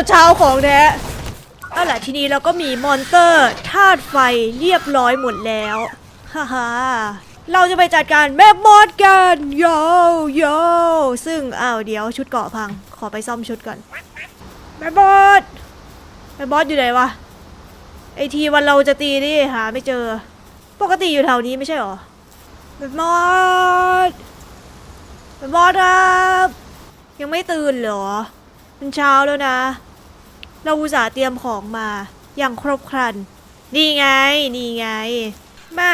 จนเช้าของแท้เอาล่ะทีนี้เราก็มีมอนเตอร์ธาตุไฟเรียบร้อยหมดแล้วฮ่าฮ่าเราจะไปจัดการแม่มอดกันโยโยซึ่งอ้าวเดี๋ยวชุดเกาะพัง ขอไปซ่อมชุดก่อนแม่บอสแม่บอสอยู่ไหนวะไอทีวันเราจะตีนี่หาไม่เจอ ปกติอยู่แถวนี้ไม่ใช่หรอแม่บอสแม่บอสครับ ยังไม่ตื่นเหรอมันเช้าแล้วนะ เราอุตส่าห์เตรียมของมาอย่างครบครัน นี่ไง นี่ไง มา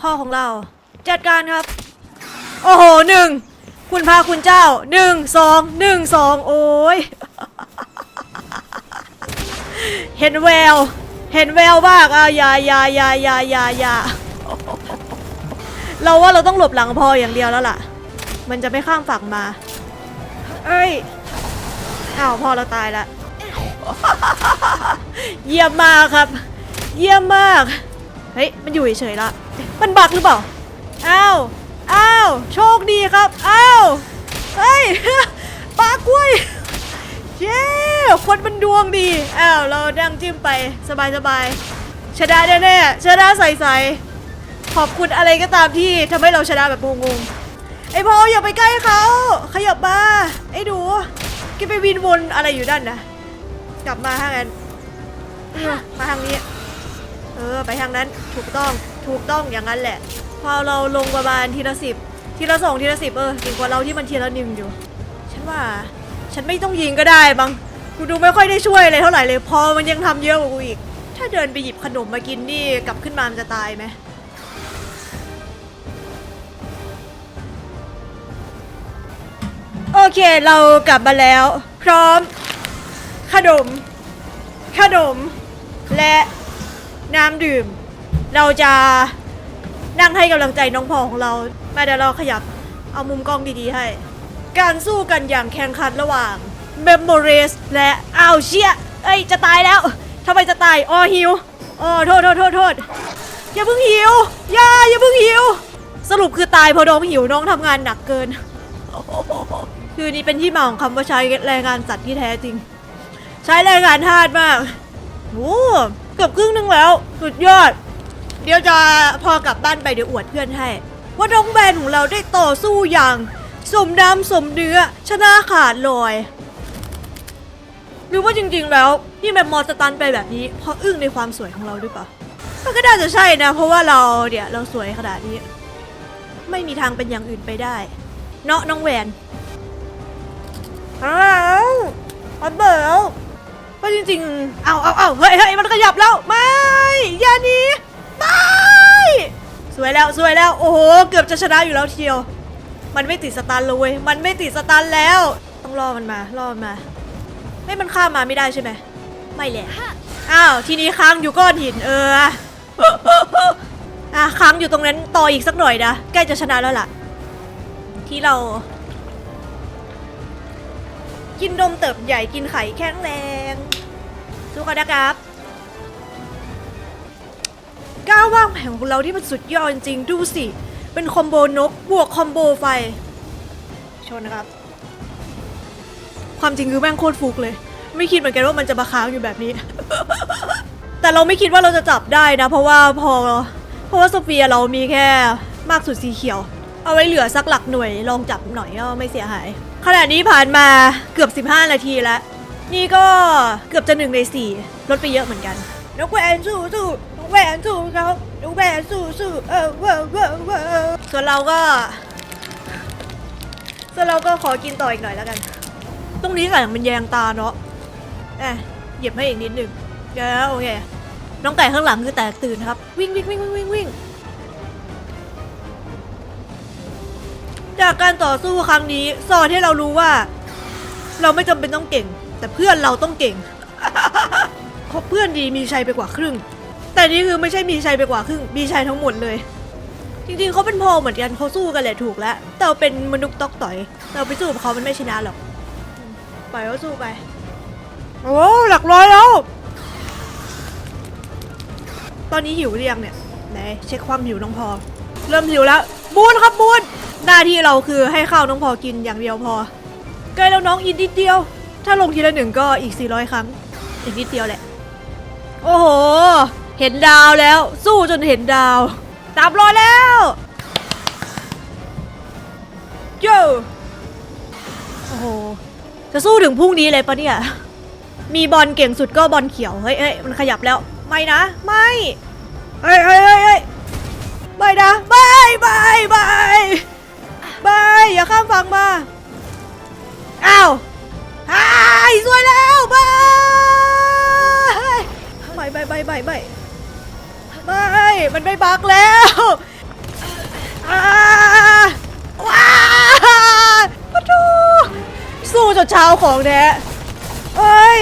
พ่อของเรา จัดการครับ โอ้โหหนึ่ง คุณพาคุณเจ้าหนึ่งสองหนึ่งสองโอ้ย เห็นแวว เห็นแววมากอะยายายายายายาเราว่าเราต้องหลบหลังพออย่างเดียวแล้วล่ะ มันจะไม่ข้ามฝั่งมา เอ้ย อ้าวพอเราตายละ เยี่ยมมากครับ เยี่ยมมาก เฮ้ย มันอยู่เฉยๆละ มันบักหรือเปล่า อ้าว อ้าว โชคดีครับ อ้าว เฮ้ยปลากล้วย เย้คนมันดวงดี อ้าว เราดังจิ้มไปสบายๆ ชนะแน่ๆ ชนะใสๆ ขอบคุณอะไรก็ตามที่ทำให้เราชนะแบบงงๆ ไอพออย่าไปใกล้เขา ขยับมา ไอ้ดูแกไปวินวนอะไรอยู่ด้านนะ กลับมาทางนั้นเออมาทางนี้ เออ ไปทางนั้น ถูกต้อง ถูกต้องอย่างนั้นแหละ พอเราลงประมาณทีละสิบ ทีละสองทีละสิบเออเก่งกว่าเราที่มันทีละหนึ่งอยู่ ฉันว่า ฉันไม่ต้องยิงก็ได้บัง กูดูไม่ค่อยได้ช่วยอะไรเท่าไหร่เลย พอมันยังทำเยอะกว่ากูอีก ถ้าเดินไปหยิบขนมมากินนี่กลับขึ้นมามันจะตายไหมโอเค เรากลับมาแล้ว พร้อม ขนม ขนม และน้ำดื่ม เราจะนั่งให้กำลังใจน้องพอของเรา มาเดี๋ยวเราขยับเอามุมกล้องดีๆให้ การสู้กันอย่างแข่งขันระหว่างเมมโมเรสและอ้าวเชี่ยเอ้ย จะตายแล้วทำไมจะตายอ๋อหิวอ๋อโทษโทษโทษโทษอย่าเพิ่งหิวอย่าอย่าเพิ่งหิว สรุปคือตายเพราะน้องหิวน้องทำงานหนักเกิน คือนี่เป็นที่มาของคำว่าใช้แรงงานสัตว์ที่แท้จริง ใช้แรงงานทาสมากโอ้เกือบครึ่งหนึงแล้ว สุดยอด เดี๋ยวจะพอกลับบ้านไปเดี๋ยวอวดเพื่อนให้ ว่าน้องแบนของเราได้ต่อสู้อย่าง สมน้ำสมเนื้อชนะขาดลอยหรือว่าจริงๆแล้วที่แมมมอสตันไปแบบนี้เพราะอึ้งในความสวยของเราหรือเปล่ามันก็น่าจะใช่นะ เพราะว่าเราเนี่ยเราสวยขนาดนี้ ไม่มีทางเป็นอย่างอื่นไปได้ เนาะน้องแหวนอ้าวอันเบิร์ ก็จริงๆ เอาเอาเอาเฮ้ยเฮ้ยมันขยับแล้วไม่อย่าหนีไม่สวยแล้วสวยแล้วโอ้โหเกือบจะชนะอยู่แล้วทีเดียว มันไม่ติดสตันเลยเว้ยมันไม่ติดสตันแล้ว ต้องรอมันมารอมันมาไม่มันข้ามมาไม่ได้ใช่ไหมไม่แหละอ้าวทีนี้ค้างอยู่ก้อนหินเอออะค้างอยู่ตรงนั้นต่ออีกสักหน่อยนะใกล้จะชนะแล้วล่ะ ที่เรา กินนมเติบใหญ่กินไข่แข็งแรงสู้กันนะครับก้าวว่างแผนของเราที่มันสุดยอดจริงๆดูสิ เป็นคอมโบนกบวกคอมโบไฟ ชนนะครับ ความจริงคือแม่งโคตรฟุกเลย ไม่คิดเหมือนกันว่ามันจะมาค้างอยู่แบบนี้ แต่เราไม่คิดว่าเราจะจับได้นะ เพราะว่าพอ เพราะว่าโซเฟียเรามีแค่มากสุดสีเขียว เอาไว้เหลือสักหลักหน่วยลองจับหน่อยก็ไม่เสียหาย ขณะนี้ผ่านมาเกือบ 15 นาทีแล้ว นี่ก็เกือบจะหนึ่งในสี่ลดไปเยอะเหมือนกันนกแหวนสู้สู้นกแหวนสู้เขานกแหวนสู้สู้เออเวอเวอเวอส่วนเราก็ ส่วนเราก็ขอกินต่ออีกหน่อยแล้วกัน ตรงนี้แสงมันแยงตาเนาะเอะเหยียบให้อีกนิดหนึ่งเดี๋ยวโอเค น้องไก่ข้างหลังคือแตกตื่นครับ วิ่งวิ่งวิ่งวิ่งวิ่งวิ่ง จากการต่อสู้ครั้งนี้สอนให้เรารู้ว่า เราไม่จำเป็นต้องเก่ง แต่เพื่อนเราต้องเก่งเพราเพื่อนดีมีชัยไปกว่าครึ่ง แต่นี่คือไม่ใช่มีชัยไปกว่าครึ่ง มีชัยทั้งหมดเลย จริงๆเขาเป็นพอเหมือนกันเขาสู้กันแหละถูกแล้วแต่เราเป็นมนุษย์ตอกต่อย เราไปสู้กับเขามันไม่ชนะหรอกปล่อยเขาสู้ไป โอ้หลักร้อยแล้ว ตอนนี้หิวหรือยังเนี่ยไหนเช็คความหิวน้องพอ เริ่มหิวแล้วบูนครับบูน หน้าที่เราคือให้ข้าวน้องพอกินอย่างเดียวพอใกล้แล้วน้องอีกนิดเดียว ถ้าลงทีละหนึ่งก็อีก 400 ครั้ง อีกนิดเดียวแหละ โอ้โห เห็นดาวแล้ว สู้จนเห็นดาวตามรอยแล้วโย่โอ้โห จะสู้ถึงพรุ่งนี้เลยปะเนี่ย มีบอลเก่งสุดก็บอลเขียว เฮ้ยเฮ้ยมันขยับแล้ว ไม่นะ ไม่ เฮ้ยเฮ้ยเฮ้ยเฮ้ยไม่นะ ไม่ ไม่ ไม่ ไม่อย่าข้ามฝั่งมา อ้าวไอ้ายสวยแล้วไม่ไม่ไม่ไม่ไม่ไม่ไม่มันไม่บักแล้วอ้าว้าปะทูสู้จนเช้าของแท้เอ้ย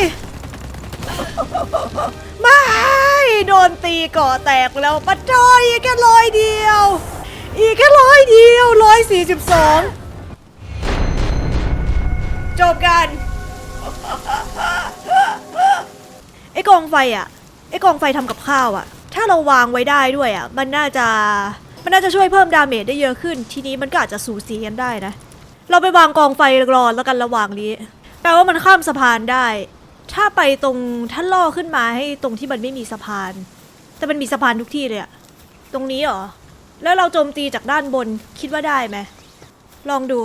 ไม่ โดนตีก่อแตกแล้วปะจอยแค่ร้อยเดียว อีกแค่ร้อยเดียวร้อยสี่สิบสองจบกันไอ้กองไฟอะไอ้กองไฟทำกับข้าวอะ ถ้าเราวางไว้ได้ด้วยอะ มันน่าจะมันน่าจะช่วยเพิ่มดาเมจได้เยอะขึ้น ทีนี้มันก็อาจจะสูสีกันได้นะ เราไปวางกองไฟรอแล้วกันระหว่างนี้แปลว่ามันข้ามสะพานได้ ถ้าไปตรงถ้าล่อขึ้นมาให้ตรงที่มันไม่มีสะพาน แต่มันมีสะพานทุกที่เลยอะตรงนี้เหรอ แล้วเราโจมตีจากด้านบนคิดว่าได้ไหมลองดู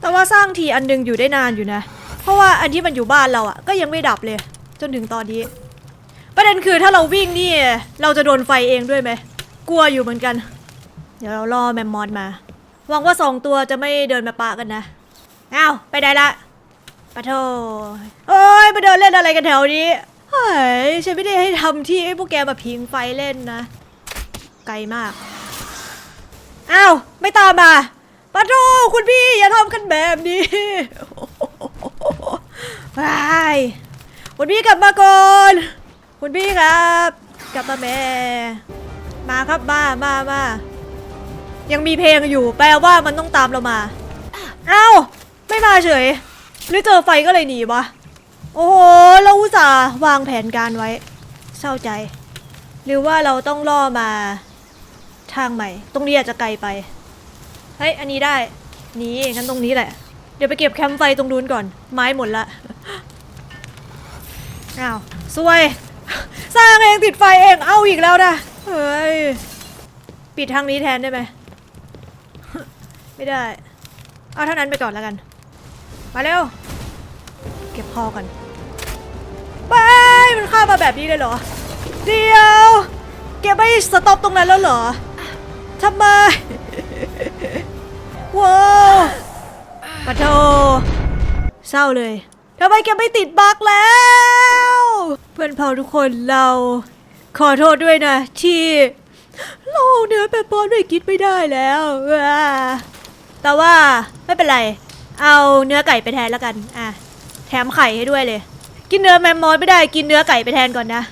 แต่ว่าสร้างทีอันหนึงอยู่ได้นานอยู่นะ เพราะว่าอันที่มันอยู่บ้านเราอะก็ยังไม่ดับเลย จนถึงตอนนี้ ประเด็นคือถ้าเราวิ่งนี่เราจะโดนไฟเองด้วยไหมกลัวอยู่เหมือนกัน เดี๋ยวเรารอแมมมอนมาหวังว่าสองตัวจะไม่เดินมาปะกันนะอ้าวไปได้ละปะโทโอ้ยมาเดินเล่นอะไรกันแถวนี้เฮ้ยฉันไม่ได้ให้ทำที่ให้พวกแกมาพิงไฟเล่นนะ ไกลมาก อ้าวไม่ตามมาปะโทคุณพี่อย่าทำกันแบบนี้ไปคุณพี่กลับมาก่อนคุณพี่ครับ กลับมาแม่มาครับมามามายังมีเพลงอยู่ แปลว่ามันต้องตามเรามาเอ้าไม่มาเฉย หรือเจอไฟก็เลยหนีวะโอ้โหเราอุตส่าห์วางแผนการไว้ เศร้าใจ หรือว่าเราต้องล่อมา ทางใหม่ ตรงนี้อาจจะไกลไป เฮ้ย อันนี้ได้ นี่งั้นตรงนี้แหละ เดี๋ยวไปเก็บแคมป์ไฟตรงนู้นก่อน ไม้หมดละอ้าวสวย สร้างเองติดไฟเอง เอาอีกแล้วนะ เฮ้ย ปิดทางนี้แทนได้ไหม ไม่ได้ เอาเท่านั้นไปก่อนแล้วกัน มาเร็ว เก็บคอกันไปมันเข้ามาแบบนี้เลยเหรอ เดียวแกไม่สต็อปตรงนั้นแล้วเหรอ ทำไมว้าวปะโทเศร้าเลยทำไมแกไม่ติดบั๊กแล้ว เพื่อนเผ่าทุกคนเราขอโทษด้วยนะที่เราเอาเนื้อแบบบอลไม่กินไม่ได้แล้วแต่ว่าไม่เป็นไร เอาเนื้อไก่ไปแทนแล้วกันอะแถมไข่ให้ด้วยเลย กินเนื้อแมมมอสไม่ได้กินเนื้อไก่ไปแทนก่อนนะ